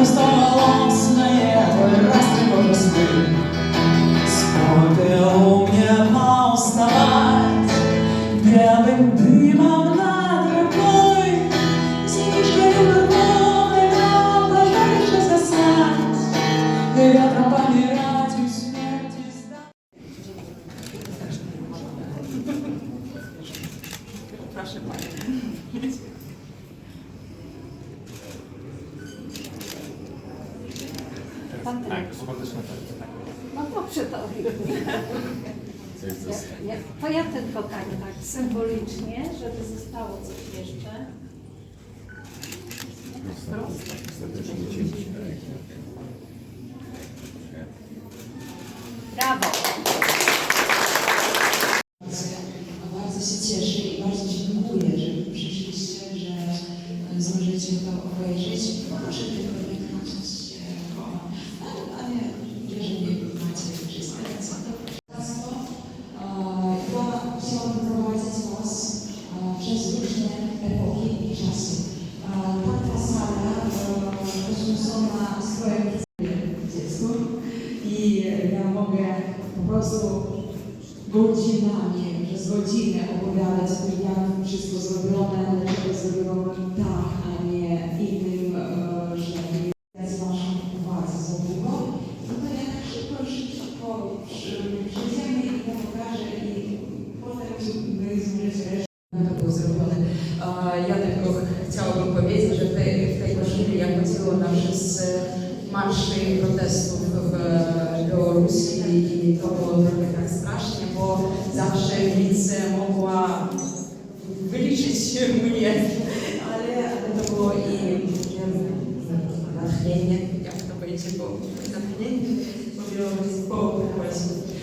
пустоголосные Pan Tak. No dobrze to. Ja, ja, to ja tylko tak, tak symbolicznie, żeby zostało coś jeszcze. Brawo! Bardzo się cieszę i bardzo dziękuję, że przyszliście, że e, zdążycie to obejrzeć. Może tylko nie I ja mogę po prostu godzinami, przez godzinę opowiadać o tym, jak wszystko zrobione, dlaczego zrobiono tak, a nie innym, e, że nie jest waszą uwagę za długo. No to ja tak szybko, szybko przyjdziemy i to pokażę i potem my zmniejszymy. To było zrobione. E, ja tylko chciałabym powiedzieć, że w tej, w tej maszynie, jak chodziło nam przez марші протесту в Білорусі і то було трохи так страшно, бо завжди міліція могла вилічити мене, але це було і натхнення, як то вийде, бо натхнення по білорусі, по польську.